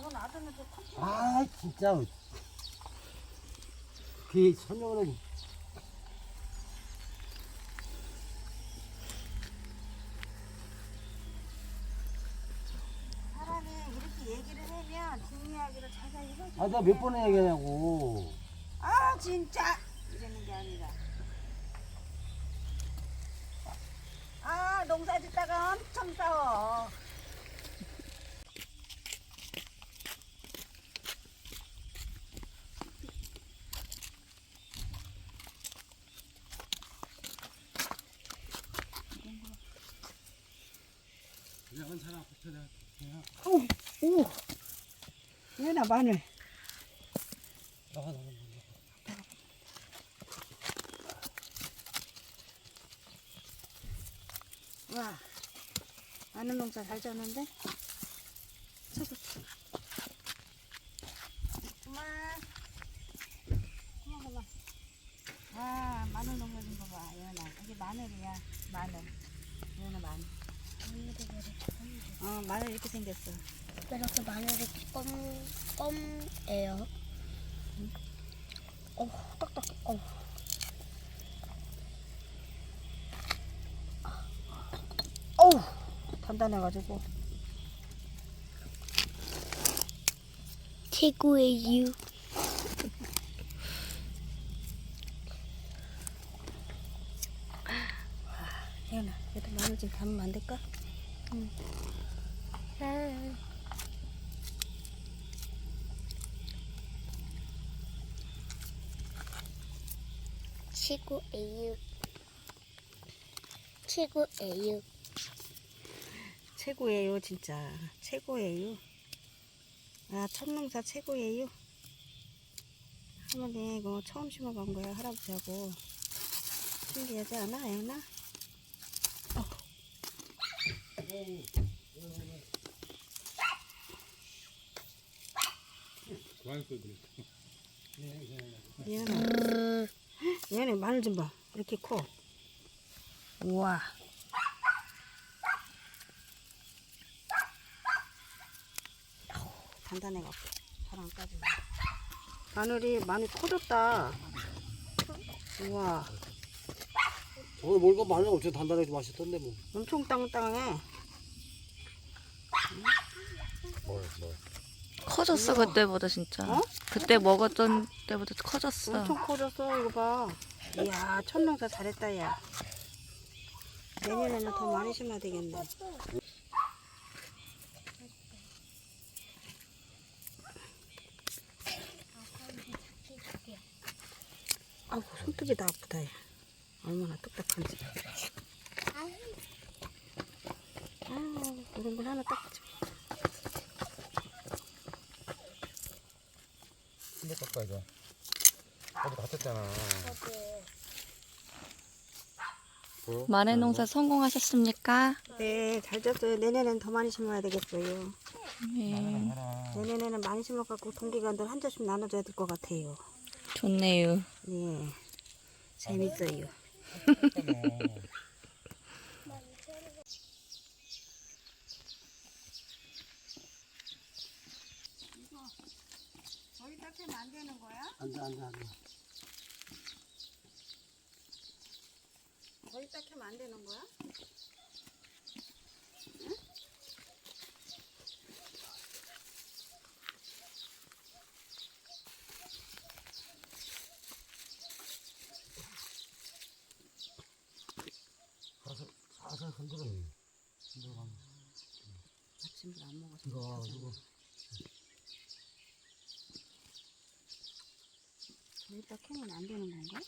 그거 놔두면 저 컴퓨터 아 진짜 그 설명은 사람이 이렇게 얘기를 하면 뒷이야기를 자세히 해줘. 아 내가 몇 번을 얘기하냐고 아 진짜 이러는 게 아니라. 아 농사 짓다가 엄청 싸워. 한 사람 붙여내 그냥 오, 오. 얘나 마늘. 나가 나가 와, 마늘 농사 잘 졌는데? 아, 마늘 농사 진 거 봐, 예은아. 이게 마늘이야, 마늘. 예은아, 마늘. 어, 마늘 이렇게 생겼어. 왜 이렇게 마늘이 검, 검해요? 어, 딱딱해. 어. 어우, 단단해가지고. 최고의 이유. 예은아, 얘도 마늘 좀 담으면 안 될까? 최고의 이유. 최고예요, 진짜. 최고예요. 아, 첫농사 최고예요. 할머니, 이거 처음 심어본 거야, 할아버지하고. 신기하지 않아, 애나? 얘는, 얘는 마늘 좀 봐. 이렇게 커. 우와. 단단해갖고 잘안 까지네. 마늘이 많이 커졌다. 우와, 오늘 뭘까 마늘 엄청 단단하게 맛있던데 뭐 엄청 땅땅해. 뭘, 뭘. 커졌어 그때보다 진짜. 어? 그때 먹었던 때보다 커졌어. 엄청 커졌어, 이거 봐. 이야, 첫 농사 잘했다, 야. 내년에는 더 많이 심어야 되겠네. 아우, 손톱이 다 아프다, 야. 얼마나 똑딱한지. 아우, 이런 걸 하나 닦지. 근데 깎아야죠 다쳤잖아 보여? 마늘 농사 성공하셨습니까? 네, 잘 졌어요. 내년에는 더 많이 심어야 되겠어요. 네, 내년에는 많이 심어갖고 동기간들 한 잔씩 나눠줘야 될 것 같아요. 좋네요. 네, 재밌어요. 저기 닦으면 안되 저기 닦으면 안 되는 거야? 살살 살살 흔들어 흔들어 아침을 안 먹어서 이거 이거 저기 닦으면 안 되는 건가?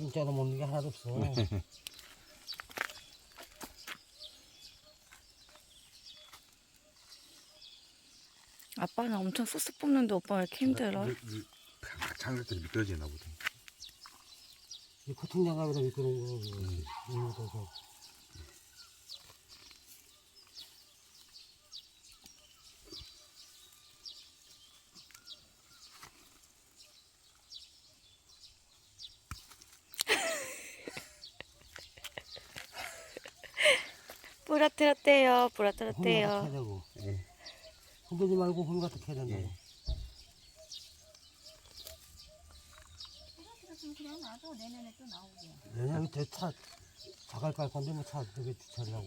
진짜로 먹는 게 하나도 없어. 아빠는 엄청 쑥쑥 뽑는데 오빠 왜 이렇게 힘들어? 때 미끄러지나 보다. 이 코팅 장갑이라 미끄러운 거. 이거 서 부러뜨렸대요. 홈 같은 부러뜨렸대요. 캐야 되고. 예. 흔들지 말고 홈 같은 캐야 된다고. 예. 싫었으면 그냥 놔둬. 내년에 또 나오게. 왜냐면 저차 자갈 깔 건데 뭐차 그게 주차를 하고.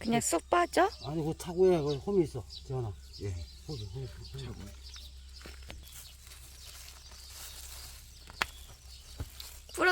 그냥 쑥 빠져? 아니 그 차고에 그 홈이 있어. 지원아. 예. 홈이 홈이. 홈이. 차고.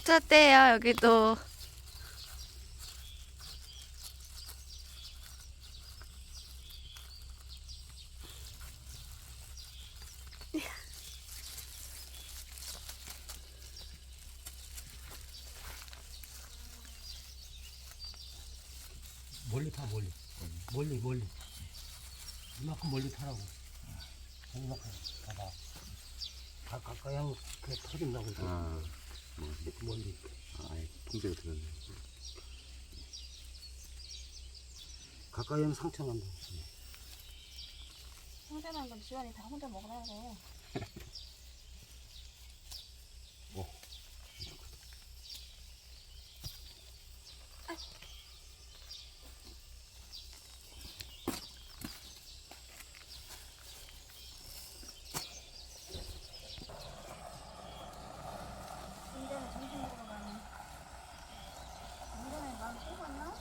부러뜨렸대요. 여기도. 멀리 파 멀리. 멀리 멀리. 이만큼 멀리 파라고. 이만큼 봐봐. 가 가까이 하면 그 터진다고. 아, 뭐, 멀리. 아, 예. 통제가 들었네. 가까이 하면 상처 난다. 난건 지원이 다 혼자 먹으라고. 이제는 점심 먹으러 가네. 이전에 마음 뽑았나?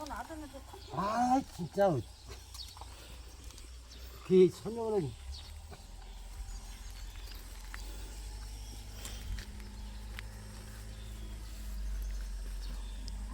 저거 놔두면 저 커피 아 진짜. 그 설명은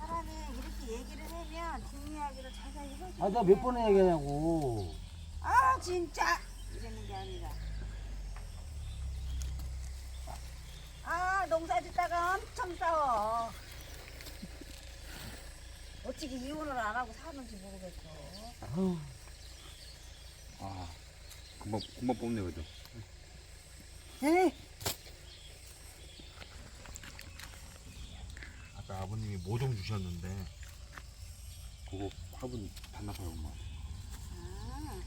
사람이 이렇게 얘기를 하면 뒷이야기를 자세히 해주는 아 내가 몇 번을 얘기하냐고. 아 진짜! 이러는 게 아니라. 아 농사 짓다가 엄청 싸워 어떻게 이혼을 안 하고 사는지 모르겠어 아우. 아, 금방, 금방 뽑네, 그래도. 에이. 아까 아버님이 모종 주셨는데. 그거 화분 반납하고 막. 아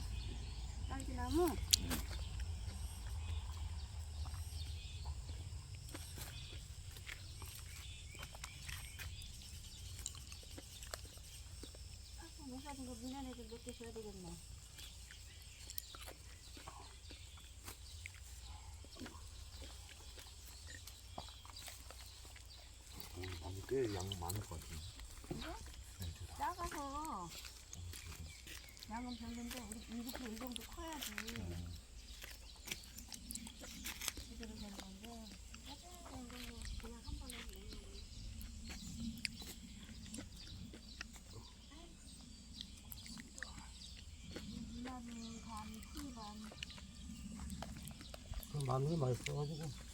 딸기나무 아까 못 사준 거 미나리 좀몇개 줘야 되겠네 나무 꽤양 많을 것 같은데. 작아서 양은 별론데 우리 이렇게 이 정도 커야지 제대로 되는 건데 작은 걸로 그냥 한 번에 내는 거 미나리 반, 푸이 반그 마늘이 맛있어가지고.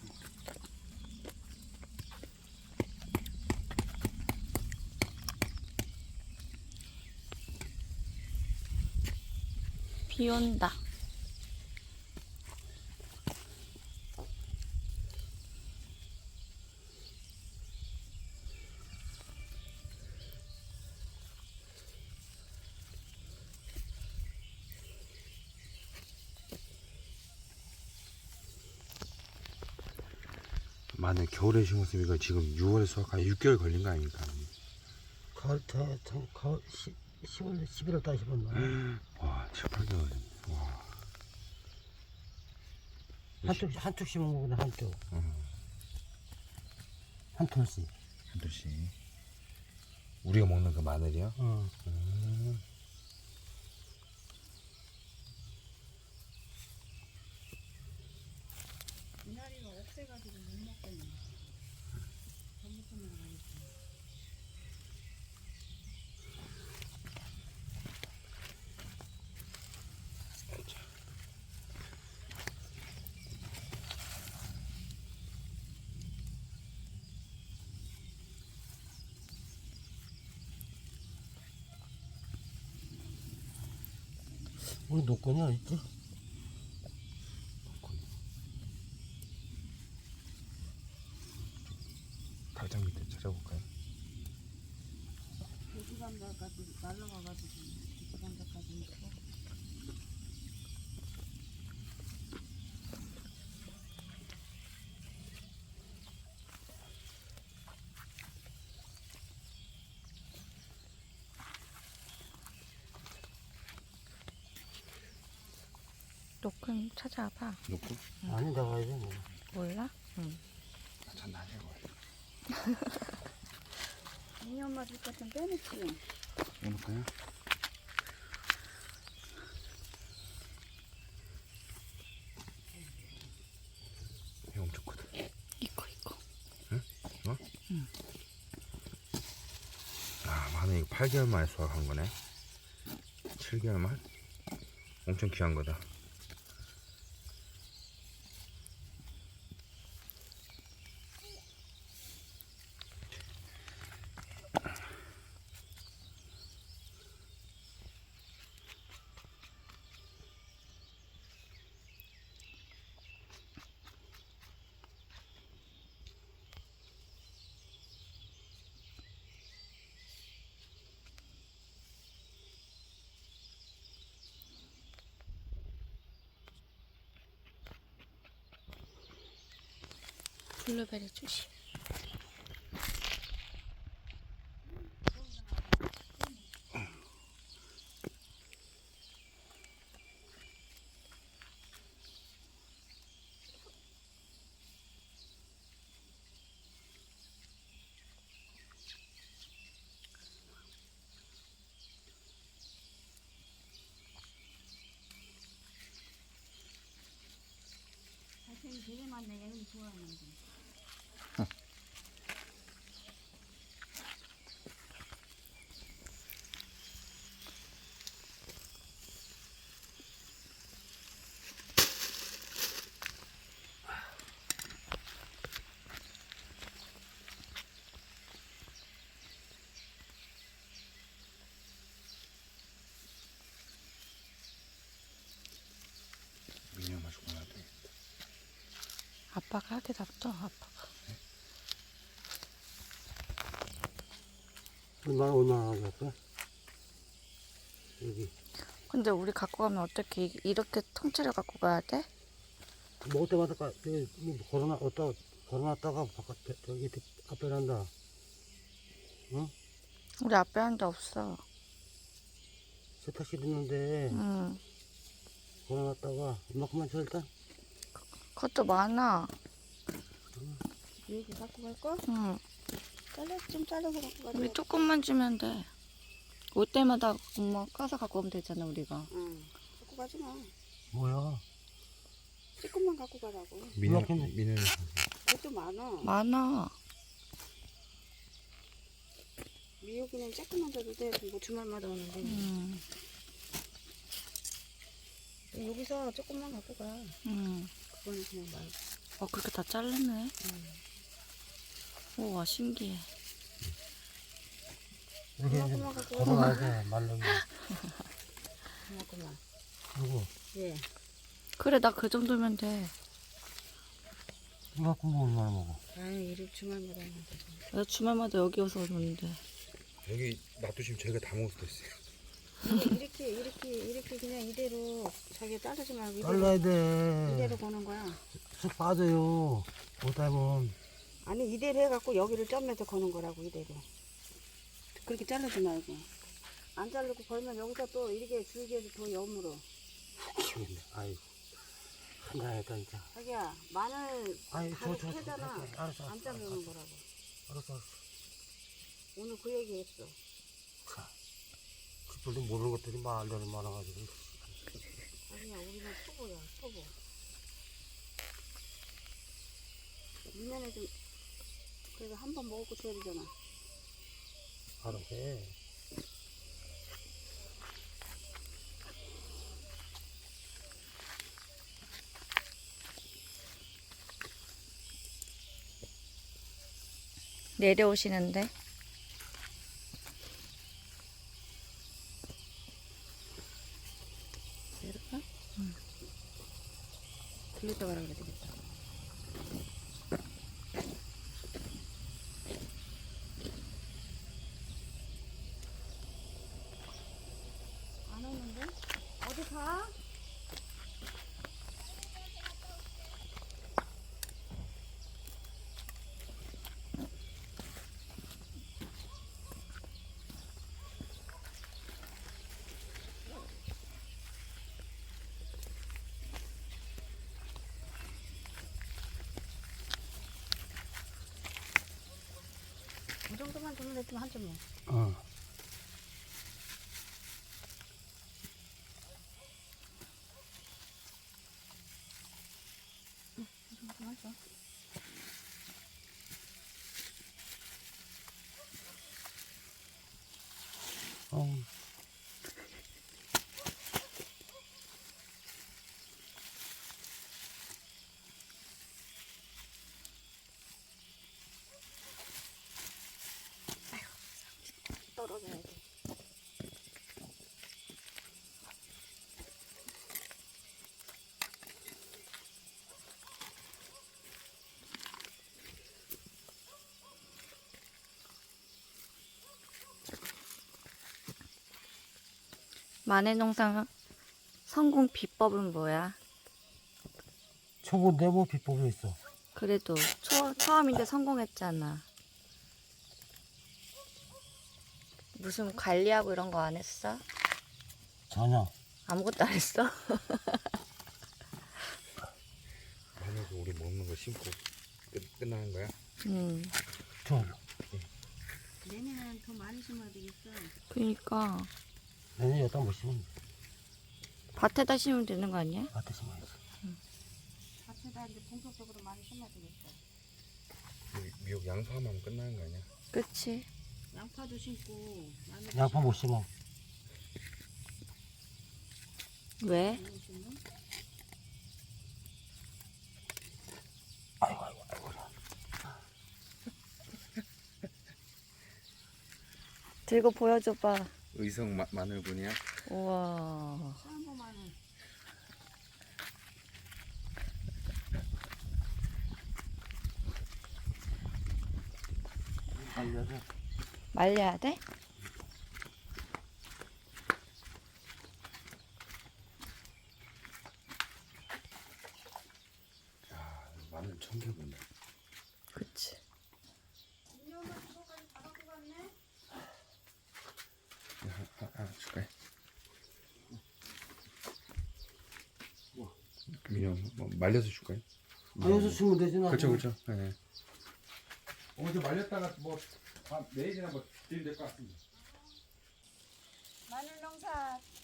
비 온다. 마늘 겨울에 심었으면 이거 지금 6월에 수확한 6개월 걸린 거 아닙니까? 가을 때, 참, 가을, 10, 10월, 11월 달 심었 7, 8개월. 와. 한쪽, 한쪽 심은 거구나, 한쪽. 음. 한 톨씩. 한 도씩. 우리가 먹는 그 마늘이요? 어. 음. 미나리가 없애가지고 못 먹겠네 우리 노건이 있지? 달장 밑에 찾아볼까요? 돼지 감자까지 날라가가지고 돼지 감자까지 있고. 노끈 찾아봐. 놓고? 아니 나가야 돼 뭐. 몰라? 전 나중에 거이 엄마 줄 것 좀 빼놓지. 해놓을까요? 이거 엄청 크다. 이거 이거. 아, 마늘 이거 8개월 만에 수확한 거네. 7개월 만? 엄청 귀한 거다. 블루베리 주시. 사실 되게 많네. 얘는 좋아하는데. 미녀 마시고 나야 돼. 아빠가 하게 놔둬. 아빠가. 얼마나 얼마나 하겠어? 여기 근데 우리 갖고 가면 어떻게 이- 이렇게 통째로 갖고 가야 돼? 먹을 때마다 까- 여기 뭐 걸어놔 어디다 걸어놨다가 바깥 저기 뒤- 앞에 난다. 우리 앞에 한 데 없어. 세탁실 있는데 응. 걸어놨다가 이만큼만 쳐 일단. 그것도 많아. 여기 갖고 갈 거? 응. 잘라 좀 잘라서 갖고 가자. 우리 조금만 주면 돼. 올 때마다 엄마 까서 갖고 오면 되잖아 우리가. 응. 갖고 가지 마. 뭐야? 조금만 갖고 가라고. 이만큼- 미녀. 그것도 많아. 많아. 미역이는 조금만 줘도 돼. 뭐 주말마다 오는데. 응. 여기서 조금만 갖고 가. 응. 그거는 그냥 말. 어 그렇게 다 자르네. 우와 신기해. 이렇게 이제. 걸어놔야 돼 말르면. 이만큼만. 그리고 예. 그래 나 그 정도면 돼. 이만큼 뭐 얼마나 먹어? 아유, 이를 주말마다 오는데. 나 주말마다 여기 와서 오는데. 여기 놔두시면 저희가 다 먹을 수도 있어요. 이렇게 이렇게 이렇게 그냥 이대로 자기 자르지 말고 이대로, 잘라야 돼. 이대로 거는 거야. 쑥 빠져요. 못하면 아니 이대로 해갖고 여기를 점에서 거는 거라고 이대로. 그렇게 자르지 말고. 안 자르고 걸면 여기서 또 이렇게 줄기에서 더 여물어. 미치겠네. 아이고. 한가했다 진짜. 자기야 마늘 아이 바로 저저 캐잖아. 알았어 알았어 안 알았어 자르는 거라고. 알았어 알았어. 오늘 그 얘기 했어. 그들도 모르는 것들이 말들이 많아가지고. 자기야 우리는 초보야 초보. 민년에 좀 그래서 한 번 먹고 줘야 되잖아. 바로 해. 내려오시는데 내려가? 응. 들렸다 가라 그래 되겠다. 안 오는데? 어디 가? 이 정도만 주면 됐으면 한 점이야. 어. 어. 마늘농사 성공 비법은 뭐야? 초보 네모 비법이 있어. 그래도 초, 처음인데 성공했잖아. 무슨 관리하고 이런 거 안 했어? 전혀. 아무것도 안 했어? 만약에 우리 먹는 거 심고 끝, 끝나는 거야? 음, 전혀. 내년에는 더 많이 심어야 되겠어. 그니까 내년 여기다 못 심으면 밭에다 심으면 되는 거 아니야? 밭에 심어야지. 밭에다 이제 본격적으로 많이 심어야 되겠어. 미- 미역 양파만 하면 끝나는 거 아니야? 그치? 양파도 심고 마늘도 양파 못 심어. 왜? 심고 심어. 아이고 아이고 아이고. 들고 보여줘봐. 의성 마, 마늘분이야? 우와. 마늘. 알려서 말려야 돼? 야 마늘 천개 분다 그치. 하나 아, 줄까요? 뭐 말려서 줄까요? 아, 여기서 심으면 되지 나. 그렇죠 그렇죠 네. 어제 말렸다가 뭐 아, 내일이나 뭐 드리면 될 것 같습니다 마늘 농사 끝.